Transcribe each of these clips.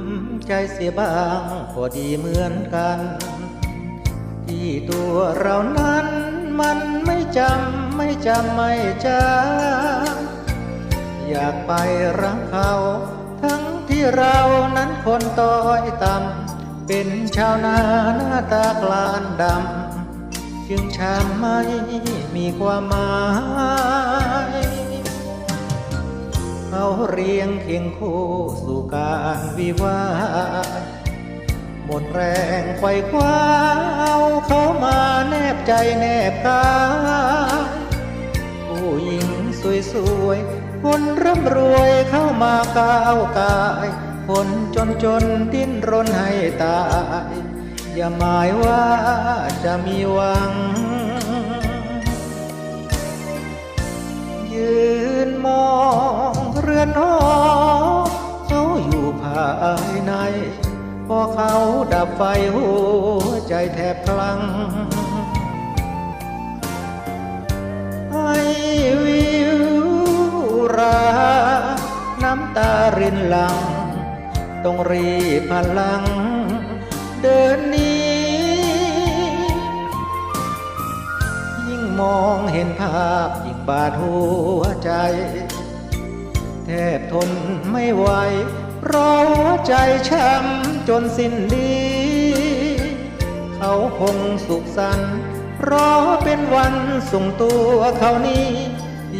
ำใจเสียบ้างพอดีเหมือนกัน ที่ตัวเรานั้นมันไม่จำไม่จำไม่จำอยากไปรักเขา ทั้งที่เรานั้นคนต้อยต่ำเป็นชาวนาหน้าตากลานดำจึงช้ำไม่มีความหมาย เขาเรียงเคียงคู่สู่การวิวาห์หมดแรงไขว่คว้าเอาเขามาแนบใจแนบกายผู้หญิงสวยๆ คนร่ำรวยเข้ามาก้าวกาย คนจนจนดิ้นรนให้ตาย อย่าหมายว่าจะมีหวัง นหอเขาอยู่ภายใน พอเขาดับไฟหัวใจแทบพลังให้วิวรา น้ำตารินหลัง ต้องรีบพลัง เดินนี้ยิ่งมองเห็นภาพยิ่งบาดหัวใจ ทบทนไม่ไหวเพราะใจช้ำจนสิ้นดี เขาคงสุขสันต์เพราะเป็นวันส่งตัวเขานี้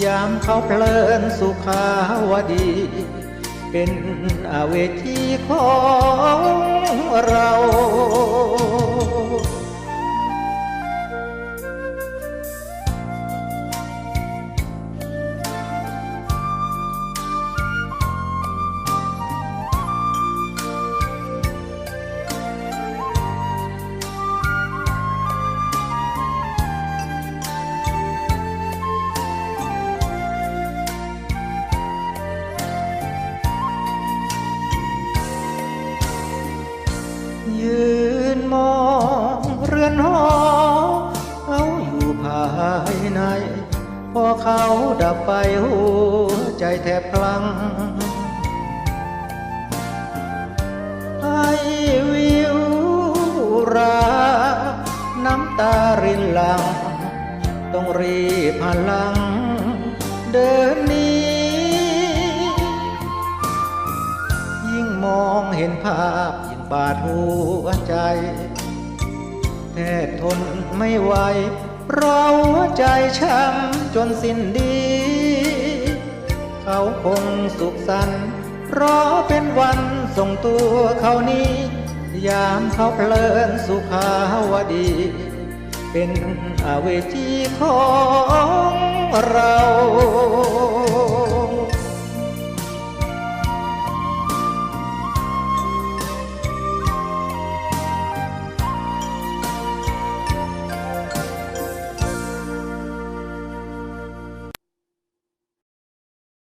ยามเขาเพลินสุขาวดี เป็นอาเวทีของเราายในพอเขาดับไฟหัวใจแทบพลังให้วิวราน้ำตารินหลัง ต้องรีบพลัง เดินนี้ ยิ่งมองเห็นภาพยิ่งบาดหัวใจแทบทนไม่ไหว เราใจช้ำจนสิ้นดี เขาคงสุขสันต์เพราะเป็นวันส่งตัวเขานี้ ยามเขาเพลินสุขาวดี เป็นอาเวจีของเรา